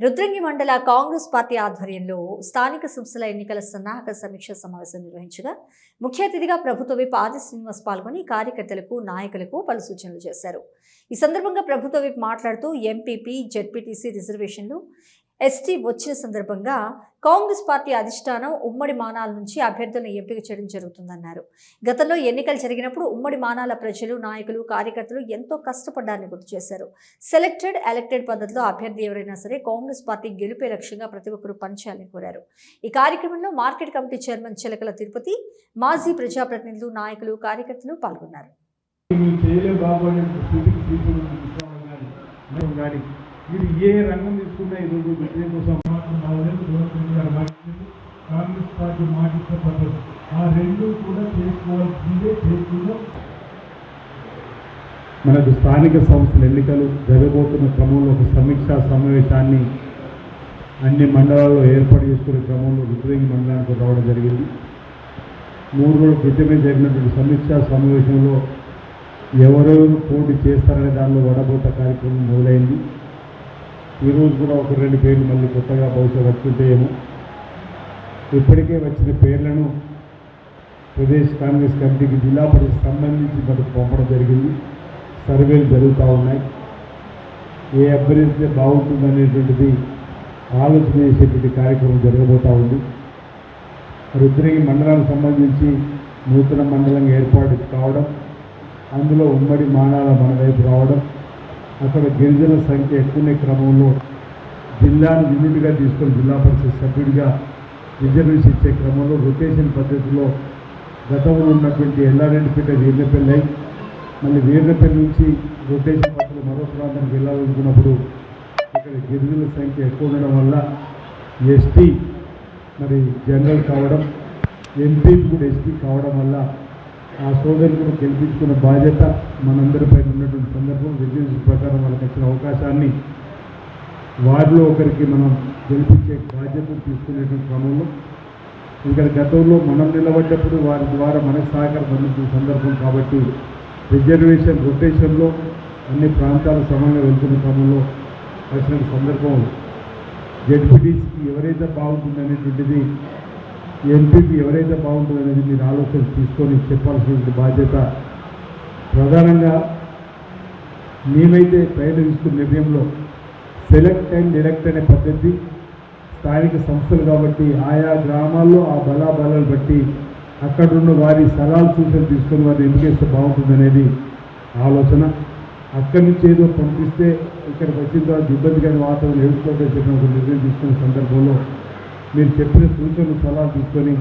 రుద్రంగి మండల కాంగ్రెస్ పార్టీ ఆధ్వర్యంలో స్థానిక సంస్థల ఎన్నికల సన్నాహక సమీక్ష సమావేశం నిర్వహించగా ముఖ్య అతిథిగా ప్రభుత్వ విప్ ఆది శ్రీనివాస్ పాల్గొని కార్యకర్తలకు నాయకులకు పలు సూచనలు చేశారు. ఈ సందర్భంగా ప్రభుత్వ విప్ మాట్లాడుతూ ఎంపీపీ జెడ్పీటీసీ రిజర్వేషన్లు ఎస్టీ వచ్చిన సందర్భంగా కాంగ్రెస్ పార్టీ అధిష్టానం ఉమ్మడి మానాల నుంచి అభ్యర్థులను ఎంపిక చేయడం జరుగుతుందన్నారు. గతంలో ఎన్నికలు జరిగినప్పుడు ఉమ్మడి మానాల ప్రజలు నాయకులు కార్యకర్తలు ఎంతో కష్టపడ్డారని గుర్తు చేశారు. సెలెక్టెడ్ ఎలక్టెడ్ పద్ధతిలో అభ్యర్థి ఎవరైనా సరే కాంగ్రెస్ పార్టీ గెలుపే లక్ష్యంగా ప్రతి ఒక్కరూ పనిచేయాలని కోరారు. ఈ కార్యక్రమంలో market committee chairman Chilakala Tirupati మాజీ ప్రజాప్రతినిధులు నాయకులు కార్యకర్తలు పాల్గొన్నారు. మీరు ఏ రంగం తీసుకున్నా ఈరోజు విజయం కోసం కాంగ్రెస్ పార్టీ మాటిస్తే పద్ధతి. ఆ రెండు కూడా చేసుకోవాల్సిందే చేస్తున్నాం. మనకు స్థానిక సంస్థల ఎన్నికలు జరగబోతున్న క్రమంలో ఒక సమీక్షా సమావేశాన్ని అన్ని మండలాల్లో ఏర్పాటు చేసుకునే క్రమంలో రుద్రంగి మండలానికి రావడం జరిగింది. మూడు రోజుల క్రితమే జరిగినటువంటి సమీక్షా సమావేశంలో ఎవరెవరు పోటీ చేస్తారనే దానిలో వడబోత కార్యక్రమం మొదలైంది. ఈరోజు కూడా ఒక రెండు పేర్లు మళ్ళీ కొత్తగా బహుశా వచ్చుంటాయేమో ఇప్పటికే వచ్చిన పేర్లను ప్రదేశ్ కాంగ్రెస్ కమిటీకి జిల్లా పరిషత్ సంబంధించి మనకు పంపడం జరిగింది. సర్వేలు జరుగుతూ ఉన్నాయి. ఏ అభ్యర్థిస్తే బాగుంటుందనేటువంటిది ఆలోచన చేసేటువంటి కార్యక్రమం జరగబోతూ ఉంది. రుద్రగి మండలానికి సంబంధించి నూతన మండలం ఏర్పాటు కావడం అందులో ఉమ్మడి మానాల మన వైపు రావడం అక్కడ గిరిజన సంఖ్య ఎక్కువనే క్రమంలో జిల్లాను యూనిట్గా తీసుకొని జిల్లా పరిషత్ సభ్యుడిగా రిజర్వేషన్ ఇచ్చే క్రమంలో రొటేషన్ పద్ధతిలో గతంలో ఉన్నటువంటి ఎల్లారెడ్డిపేట వీర్లపల్లి అయి మళ్ళీ వీర్లపల్లి నుంచి రొటేషన్ పద్ధతిలో మరో ప్రాంతానికి వెళ్ళాలనుకున్నప్పుడు ఇక్కడ గిరిజనుల సంఖ్య ఎక్కువ ఉండడం వల్ల ఎస్టీ మరి జనరల్ కావడం ఎంపీ కూడా ఎస్టీ కావడం వల్ల ఆ సోదరులు కూడా గెలిపించుకున్న బాధ్యత మనందరిపై ఉన్నటువంటి సందర్భం రిజర్వేషన్ ప్రకారం వాళ్ళకి వచ్చిన అవకాశాన్ని వారిలో ఒకరికి మనం గెలిపించే బాధ్యత తీసుకునేటువంటి క్రమంలో ఇంకా గతంలో మనం నిలబడ్డప్పుడు వారి ద్వారా మనకు సహకారం అందించిన సందర్భం కాబట్టి రిజర్వేషన్ రొటేషన్లో అన్ని ప్రాంతాల సమంగా వెళ్తున్న క్రమంలో వచ్చిన సందర్భం. జడ్పీటీసీకి ఎవరైతే బాగుంటుందనేటువంటిది ఎంపీకి ఎవరైతే బాగుంటుందనేది మీరు ఆలోచన తీసుకొని చెప్పాల్సినటువంటి బాధ్యత ప్రధానంగా మేమైతే ప్రయత్నిస్తున్న నిర్ణయంలో సెలెక్ట్ అండ్ డైరెక్ట్ అనే పద్ధతి స్థానిక సంస్థలు కాబట్టి ఆయా గ్రామాల్లో ఆ బలాబలాలు బట్టి అక్కడున్న వారి సలహాలు సూచనలు తీసుకొని వారిని ఎంపికేస్తే బాగుంటుందనేది ఆలోచన. అక్కడి నుంచి ఏదో పంపిస్తే ఇక్కడ వచ్చిన తర్వాత ఇబ్బందికరమైన వాతావరణం ఎదుర్కోవడం చెప్పిన ఒక నిర్ణయం తీసుకునే సందర్భంలో మీరు చెప్పిన సూచనలు సలహాలు తీసుకొని